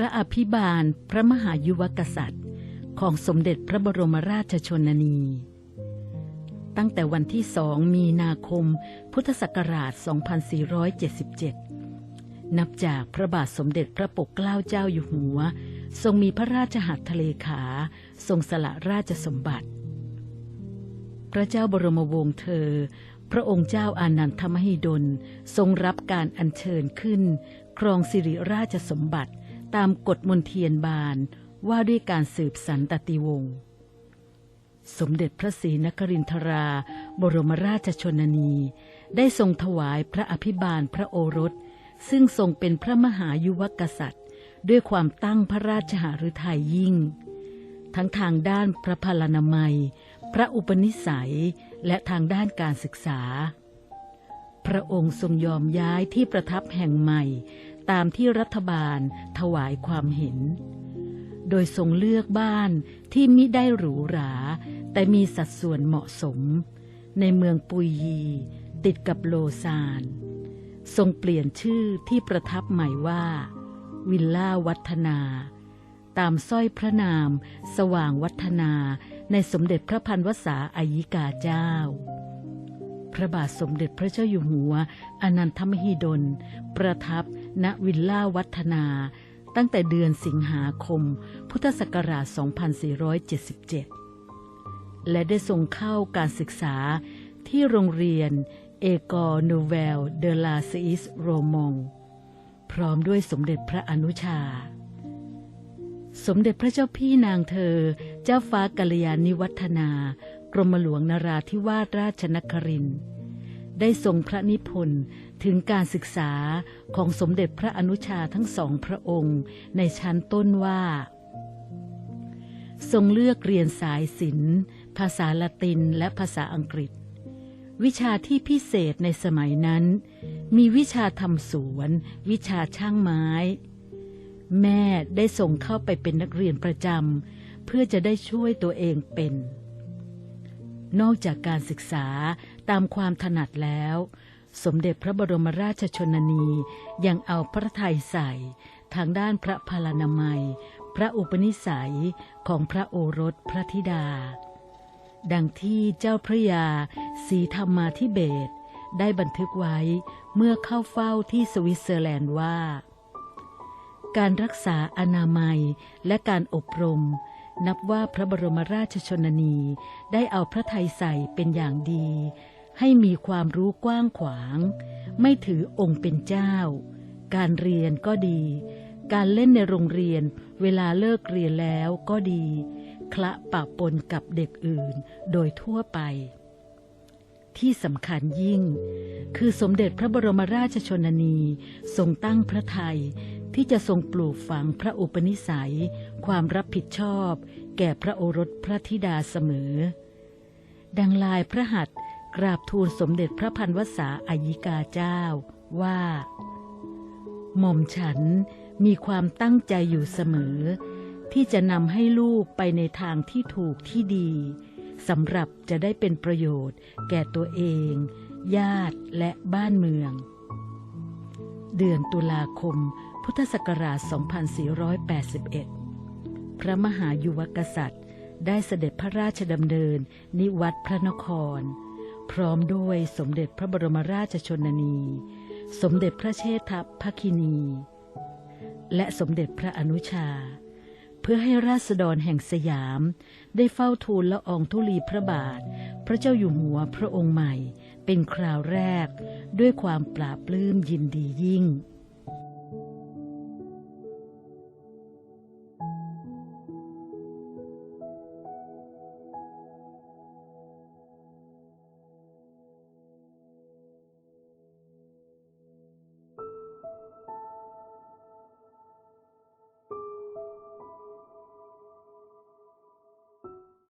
พระอภิบาลพระมหายุวกษัตริย์ ของสมเด็จพระบรมราชชนนี ตั้งแต่วันที่สองมีนาคม พุทธศักราช 2477 นับจากพระบาทสมเด็จพระปกเกล้าเจ้าอยู่หัว ทรงมีพระราชหัตถเลขา ทรงสละราชสมบัติ พระเจ้าบรมวงศ์เธอ พระองค์เจ้าอานันทมหิดล ทรงรับการอัญเชิญขึ้นครองสิริราชสมบัติ ตามกฎมนเทียนบานว่าด้วยการสืบสันตติวงศ์สมเด็จพระศรีนครินทรา บรมราชชนนี ได้ทรงถวายพระอภิบาลพระโอรส ซึ่งทรงเป็นพระมหายุวกษัตริย์ ด้วยความตั้งพระราชหฤทัยยิ่ง ทั้งทางด้านพระพลานามัย พระอุปนิสัย และทางด้านการศึกษา พระองค์ทรงยอมย้ายที่ประทับแห่งใหม่ ตามที่รัฐบาลถวายความเห็น โดยทรงเลือกบ้านที่มิได้หรูหรา แต่มีสัดส่วนเหมาะสม ในเมืองปุยยีติดกับโลซานทรงเปลี่ยนชื่อที่ประทับใหม่ว่า วิลล่าวัฒนา ตามสร้อยพระนาม สว่างวัฒนาในสมเด็จพระพันวษาอายิกาเจ้า พระบาทสมเด็จพระเจ้าอยู่หัว อนันทมหิดล ประทับ ณวิลล่าวัฒนา ตั้งแต่เดือนสิงหาคม พุทธศักราช 2477 และได้ทรงเข้าการศึกษาที่โรงเรียนเอกอร์นูเวลเดลาซิสโรมง พร้อมด้วยสมเด็จพระอนุชา สมเด็จพระเจ้าพี่นางเธอ เจ้าฟ้ากัลยาณิวัฒนากรมหลวงนราธิวาสราชนครินทร์ ได้ทรงพระนิพนธ์ถึงการศึกษาของสมเด็จพระอนุชาทั้งสองพระองค์ ในชั้นต้นว่า ทรงเลือกเรียนสายศิลป์ ภาษาละตินและภาษาอังกฤษ วิชาที่พิเศษในสมัยนั้น มีวิชาทำสวน วิชาช่างไม้ แม่ได้ส่งเข้าไปเป็นนักเรียนประจำเพื่อจะได้ช่วยตัวเองเป็นนอกจากการศึกษา ตามความถนัดแล้ว สมเด็จพระบรมราชชนนียังเอาพระทัยใส่ ทางด้านพระพลานามัย พระอุปนิสัยของพระโอรสพระธิดา ดังที่เจ้าพระยาสีธรรมาธิเบศได้บันทึกไว้เมื่อเข้าเฝ้าที่สวิตเซอร์แลนด์ว่า การรักษาอนามัยและการอบรม นับว่าพระบรมราชชนนีได้เอาพระทัยใส่เป็นอย่างดี ให้มีความรู้กว้างขวาง ไม่ถือองค์เป็นเจ้า การเรียนก็ดี การเล่นในโรงเรียน เวลาเลิกเรียนแล้วก็ดี คละปะปนกับเด็กอื่นโดยทั่วไป ที่สำคัญยิ่ง คือสมเด็จพระบรมราชชนนีทรงตั้งพระไทยที่จะทรงปลูกฝังพระอุปนิสัย ความรับผิดชอบ แก่พระโอรสพระธิดาเสมอ ดังลายพระหัตถ์ กราบทูลสมเด็จพระพันวษาอายิกาเจ้าว่า หม่อมฉันมีความตั้งใจอยู่เสมอ ที่จะนำให้ลูกไปในทางที่ถูกที่ดีสำหรับจะได้เป็นประโยชน์ แก่ตัวเอง ญาติและบ้านเมือง เดือนตุลาคม พุทธศักราช 2481 พระมหายุวกษัตริย์ ได้เสด็จพระราชดำเนิน นิวัตรพระนคร พร้อมด้วยสมเด็จพระบรมราชชนนี สมเด็จพระเชษฐภคินี และสมเด็จพระอนุชา เพื่อให้ราษฎรแห่งสยาม ได้เฝ้าทูลละอองธุลีพระบาท พระเจ้าอยู่หัวพระองค์ใหม่ เป็นคราวแรกด้วยความปราบปลื้มยินดียิ่ง